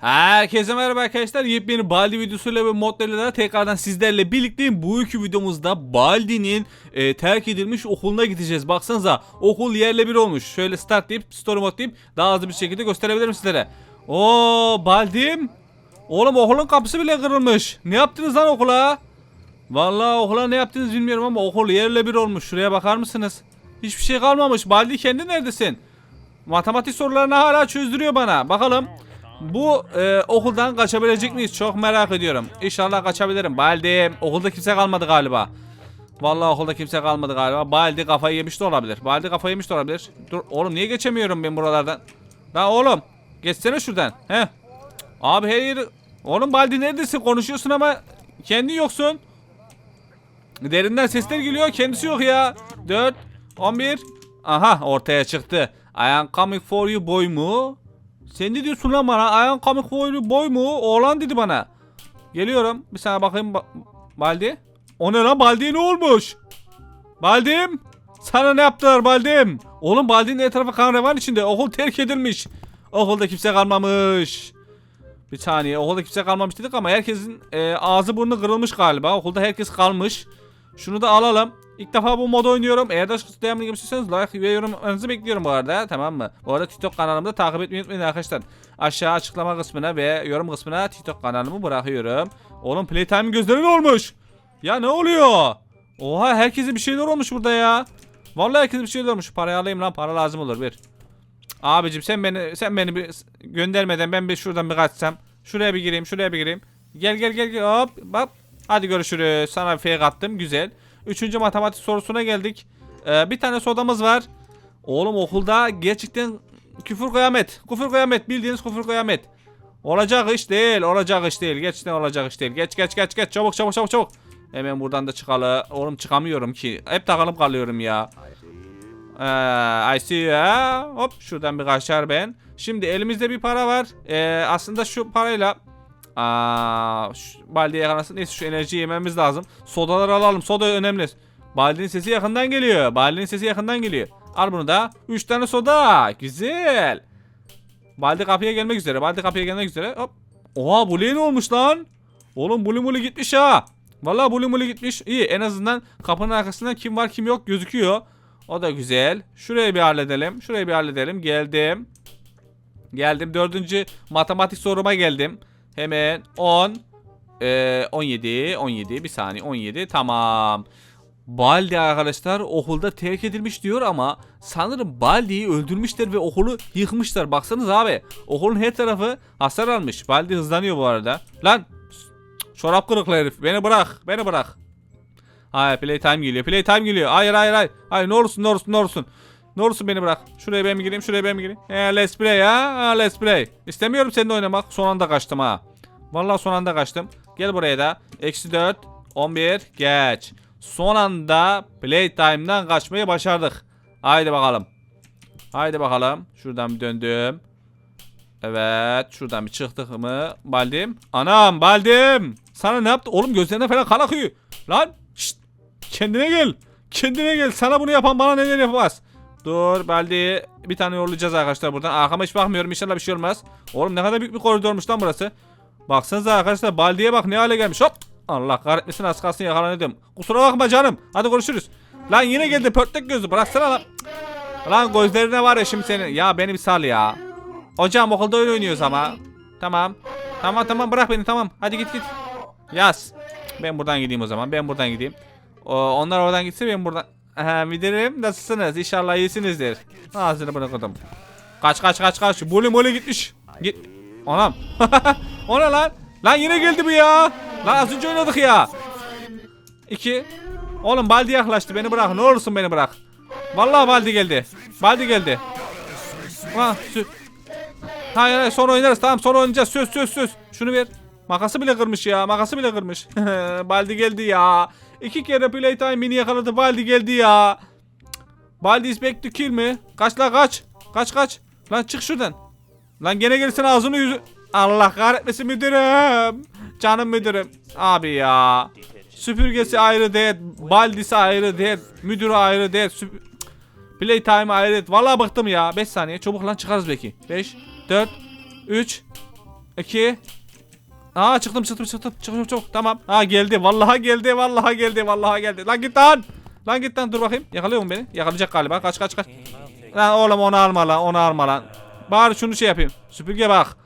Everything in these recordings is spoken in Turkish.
Herkese merhaba arkadaşlar. Yepyeni Baldi videosuyla ve modlarıyla tekrardan sizlerle birlikteyim. Bu iki videomuzda Baldi'nin e, terk edilmiş okuluna gideceğiz. Baksanıza okul yerle bir olmuş. Şöyle start deyip story mode deyip daha hızlı bir şekilde gösterebilirim sizlere. Oo Baldim. Oğlum okulun kapısı bile kırılmış. Ne yaptınız lan okula? Vallahi okula ne yaptınız bilmiyorum ama okul yerle bir olmuş. Şuraya bakar mısınız? Hiçbir şey kalmamış. Baldi kendi neredesin? Matematik sorularını hala çözdürüyor bana. Bakalım. Bu e, okuldan kaçabilecek miyiz? Çok merak ediyorum. İnşallah kaçabilirim. Baldi okulda kimse kalmadı galiba. Vallahi okulda kimse kalmadı galiba. Baldi kafayı yemiş de olabilir. Baldi kafayı yemiş de olabilir. Dur oğlum niye geçemiyorum ben buralardan? Lan oğlum geçsene şuradan. He. Abi her yeri... Oğlum Baldi neredesin? Konuşuyorsun ama kendi yoksun. Derinden sesler geliyor. Kendisi yok ya. 4, 11. Aha ortaya çıktı. I am coming for you boy mu? Sen ne diyorsun lan bana? Coming for you boy mu? Oğlan dedi bana. Geliyorum. Bir sana bakayım. Ba- Baldi. O ne lan? Baldi'ye ne olmuş? Baldim. Sana ne yaptılar Baldim? Oğlum Baldi'nin etrafı kan revan içinde. Okul terk edilmiş. Okulda kimse kalmamış. Bir saniye okulda kimse kalmamış dedik ama herkesin e, ağzı burnu kırılmış galiba. Okulda herkes kalmış. Şunu da alalım. İlk defa bu modu oynuyorum. Eğer de devamlı gibi istiyorsanız like ve yorumlarınızı bekliyorum bu arada. Tamam mı? Bu arada TikTok kanalımda takip etmeyi unutmayın arkadaşlar. Aşağı açıklama kısmına ve yorum kısmına TikTok kanalımı bırakıyorum. Oğlum Playtime gözleri ne olmuş? Ya ne oluyor? Oha herkese bir şeyler olmuş burada ya. Vallahi herkese bir şeyler olmuş. Parayı alayım lan. Para lazım olur bir. Abicim sen beni sen beni bir göndermeden ben bir şuradan bir kaçsam. Şuraya bir gireyim, şuraya bir gireyim. Gel gel gel gel hop bak. Hadi görüşürüz. Sana bir fake attım. Güzel. Üçüncü matematik sorusuna geldik. Ee, bir tane sodamız var. Oğlum okulda gerçekten küfür kıyamet. Küfür kıyamet. Bildiğiniz küfür kıyamet. Olacak iş değil. Olacak iş değil. Gerçekten olacak iş değil. Geç geç geç geç. Çabuk çabuk çabuk çabuk. Hemen buradan da çıkalı. Oğlum çıkamıyorum ki. Hep takılıp kalıyorum ya. Ee, I see ha. Hop şuradan bir kaçar ben. Şimdi elimizde bir para var. Ee, aslında şu parayla Aa, şu baldiye yakalasın. Neyse şu enerjiyi yememiz lazım. Sodaları alalım. Soda önemli. Baldinin sesi yakından geliyor. Baldinin sesi yakından geliyor. Al bunu da. 3 tane soda. Güzel. Baldi kapıya gelmek üzere. Baldi kapıya gelmek üzere. Hop. Oha Bully ne olmuş lan? Oğlum Bully Bully gitmiş ha. Vallahi Bully Bully gitmiş. İyi en azından kapının arkasında kim var kim yok gözüküyor. O da güzel. Şurayı bir halledelim. Şurayı bir halledelim. Geldim. Geldim. Dördüncü matematik soruma geldim. Hemen 10. Ee, 17. 17. Bir saniye. 17. Tamam. Baldi arkadaşlar okulda terk edilmiş diyor ama sanırım Baldi'yi öldürmüşler ve okulu yıkmışlar. Baksanız abi. Okulun her tarafı hasar almış. Baldi hızlanıyor bu arada. Lan. Çorap kırıklı herif. Beni bırak. Beni bırak. Hayır playtime geliyor. Playtime geliyor. Hayır hayır hayır. Hayır ne olursun ne olursun ne olursun. Ne olursun beni bırak. Şuraya ben mi gireyim şuraya ben mi gireyim. He let's play ya. Let's play. İstemiyorum seninle oynamak. Son anda kaçtım ha. Vallahi son anda kaçtım. Gel buraya da. Eksi 4. 11. Geç. Son anda playtime'dan kaçmayı başardık. Haydi bakalım. Haydi bakalım. Şuradan bir döndüm. Evet. Şuradan bir çıktık mı? Baldim. Anam Baldim. Sana ne yaptı? Oğlum gözlerine falan kan akıyor. Lan. Şşt. Kendine gel. Kendine gel. Sana bunu yapan bana neden yapamaz? Dur Baldi. Bir tane yollayacağız arkadaşlar buradan. Arkama hiç bakmıyorum. İnşallah bir şey olmaz. Oğlum ne kadar büyük bir koridormuş lan burası. Baksanıza arkadaşlar Baldi'ye bak ne hale gelmiş. Hop. Allah kahretmesin az kalsın yakalanıyordum. Kusura bakma canım. Hadi görüşürüz. Lan yine geldi pörtlek gözü. Bıraksana lan. Lan gözlerine var ya şimdi senin. Ya beni bir sal ya. Hocam okulda öyle oynuyoruz ama. Tamam. Tamam tamam bırak beni tamam. Hadi git git. Yaz. Ben buradan gideyim o zaman. Ben buradan gideyim. Onlar oradan gitsin ben buradan. Aha, müdürüm nasılsınız? İnşallah iyisinizdir. Ağzını bırakırdım. Kaç kaç kaç kaç. Boli moli gitmiş. Git. Anam. o ne lan? Lan yine geldi bu ya. Lan az önce oynadık ya. İki. Oğlum Baldi yaklaştı. Beni bırak. Ne olursun beni bırak. Vallahi Baldi geldi. Baldi geldi. Ha, sü- Hayır hayır sonra oynarız tamam sonra oynayacağız söz söz söz. Şunu ver. Makası bile kırmış ya makası bile kırmış. Baldi geldi ya. İki kere playtime mini yakaladı Baldi geldi ya. Baldi is back to kill mi? Kaç la kaç. Kaç kaç. Lan çık şuradan. Lan gene gelsin ağzını yüzü. Allah kahretmesin müdürüm. Canım müdürüm. Abi ya. Süpürgesi ayrı değil. Baldisi ayrı değil. Müdürü ayrı değil. Süp- Playtime ayrı değil. Vallahi bıktım ya. 5 saniye. Çabuk lan çıkarız belki. 5, 4, 3, 2 Aa çıktım çıktım çıktım çıktım çok tamam. Ha geldi vallahi geldi vallahi geldi vallahi geldi. Lan git lan. Lan git lan dur bakayım. Yakalıyor mu beni? Yakalayacak galiba. Kaç kaç kaç. Lan oğlum onu alma lan onu alma lan. Bari şunu şey yapayım. Süpürge bak.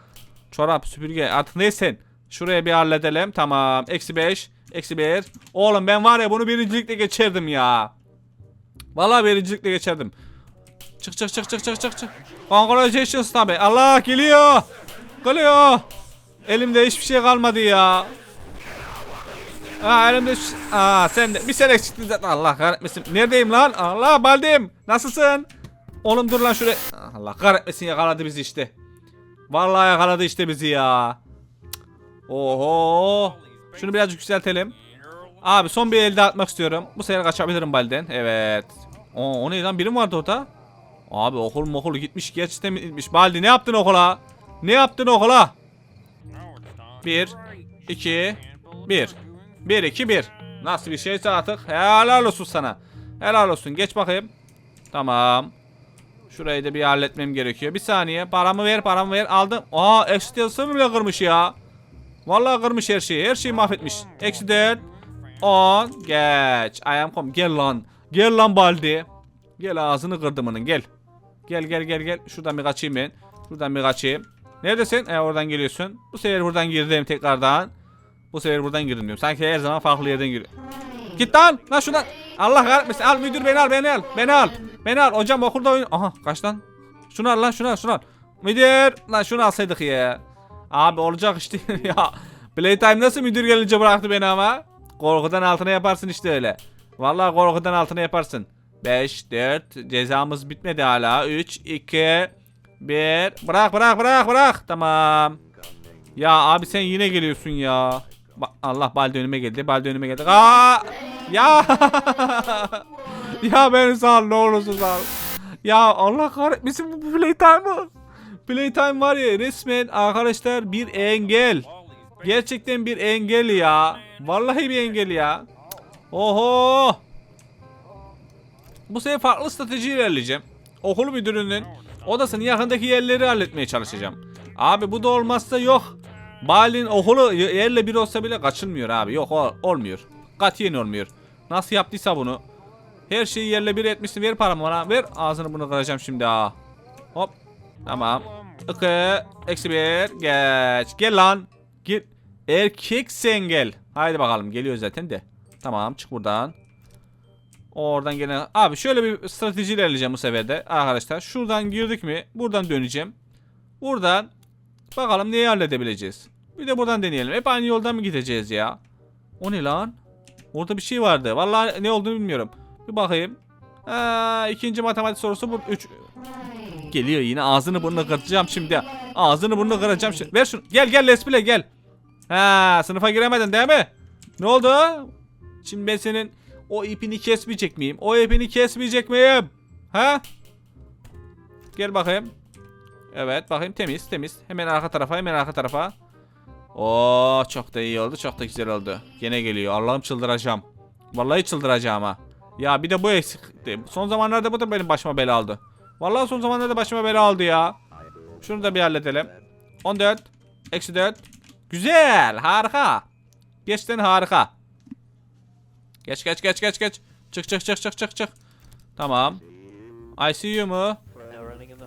Çorap süpürge artık neysen. Şuraya bir halledelim. Tamam. Eksi 5. Eksi 1. Oğlum ben var ya bunu birincilikle geçerdim ya. Vallahi birincilikle geçerdim. Çık çık çık çık çık çık çık. Congratulations tabi. Allah geliyor. Geliyor. Elimde hiçbir şey kalmadı ya. Ha elimde hiçbir şey... Aa sen de bir sen eksiktin zaten. Allah kahretmesin. Neredeyim lan? Allah baldim. Nasılsın? Oğlum dur lan şuraya. Allah kahretmesin yakaladı bizi işte. Vallahi yakaladı işte bizi ya. Oho. Şunu birazcık yükseltelim. Abi son bir elde atmak istiyorum. Bu sefer kaçabilirim balden. Evet. O, o ne lan birim vardı orada. Abi okul mokul gitmiş gerçekten gitmiş. Baldi ne yaptın okula? Ne yaptın okula? 1 2 1 1 2 1 Nasıl bir şeyse artık helal olsun sana. Helal olsun. Geç bakayım. Tamam. Şurayı da bir halletmem gerekiyor. Bir saniye. Paramı ver, paramı ver. Aldım. Aa, eksi yazısını bile kırmış ya. Vallahi kırmış her şeyi. Her şeyi mahvetmiş. Eksi 4 10 geç. I am come. Gel lan. Gel lan Baldi. Gel ağzını kırdım onun. Gel. Gel gel gel gel. Şuradan bir kaçayım ben. Şuradan bir kaçayım. Neredesin? E oradan geliyorsun. Bu sefer buradan girdim tekrardan. Bu sefer buradan girdim diyorum. Sanki her zaman farklı yerden giriyor. Git lan. Lan şuradan. Allah kahretmesin. Al müdür beni al beni al. Beni al. Beni al. Hocam okulda oyun. Aha kaç lan. Şunu al lan şunu al şunu al. Müdür. Lan şunu alsaydık ya. Abi olacak işte ya. Playtime nasıl müdür gelince bıraktı beni ama. Korkudan altına yaparsın işte öyle. Vallahi korkudan altına yaparsın. 5, 4, cezamız bitmedi hala. 3, 2, 1. Bırak bırak bırak bırak. Tamam. Ya abi sen yine geliyorsun ya. Ba- Allah balde önüme geldi. Balde önüme geldi. Aa! Ya! ya beni sal ne olursun sal. Ya Allah kahretmesin bu playtime'ı. Playtime var ya resmen arkadaşlar bir engel. Gerçekten bir engel ya. Vallahi bir engel ya. Oho. Bu sefer farklı strateji ilerleyeceğim. Okul müdürünün odasının yakındaki yerleri halletmeye çalışacağım. Abi bu da olmazsa yok. Balin okulu yerle bir olsa bile kaçılmıyor abi. Yok o, olmuyor. Katiyen olmuyor. Nasıl yaptıysa bunu. Her şeyi yerle bir etmişsin. Ver paramı bana. Ver. Ağzını bunu kıracağım şimdi ha. Hop. Tamam. İki. Eksi bir. Geç. Gel lan. Git. Erkek sen gel. Haydi bakalım. Geliyor zaten de. Tamam. Çık buradan. Oradan gelen... Abi şöyle bir strateji ilerleyeceğim bu sefer. Arkadaşlar. Şuradan girdik mi? Buradan döneceğim. Buradan. Bakalım neyi halledebileceğiz. Bir de buradan deneyelim. Hep aynı yoldan mı gideceğiz ya? O ne lan? Orada bir şey vardı. Vallahi ne olduğunu bilmiyorum. Bir bakayım. Aa, ikinci matematik sorusu bu. Üç. Geliyor yine ağzını burnunu kıracağım şimdi. Ağzını burnunu kıracağım şimdi. Ver şunu. Gel gel let's play gel. Ha sınıfa giremedin değil mi? Ne oldu? Şimdi ben senin o ipini kesmeyecek miyim? O ipini kesmeyecek miyim? Ha? Gel bakayım. Evet bakayım temiz temiz. Hemen arka tarafa hemen arka tarafa. Oo çok da iyi oldu çok da güzel oldu. Gene geliyor Allah'ım çıldıracağım. Vallahi çıldıracağım ha. Ya bir de bu eksikti. Son zamanlarda bu da benim başıma bela aldı. Vallahi son zamanlarda başıma bela aldı ya. Şunu da bir halledelim. 14. Eksi 4. Güzel. Harika. Geçten harika. Geç geç geç geç geç. Çık çık çık çık çık çık. Tamam. ICU mu?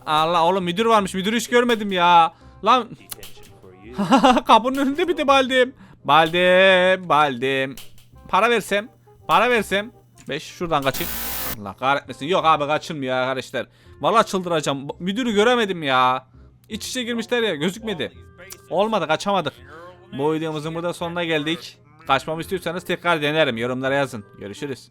Allah oğlum müdür varmış. Müdürü hiç görmedim ya. Lan kapının önünde bir de baldim. Baldim, baldim. Para versem, para versem. 5 şuradan kaçayım. Allah kahretmesin. Yok abi kaçılmıyor arkadaşlar. Vallahi çıldıracağım. Müdürü göremedim ya. İç içe girmişler ya gözükmedi. Olmadı kaçamadık. Bu videomuzun burada sonuna geldik. Kaçmamı istiyorsanız tekrar denerim. Yorumlara yazın. Görüşürüz.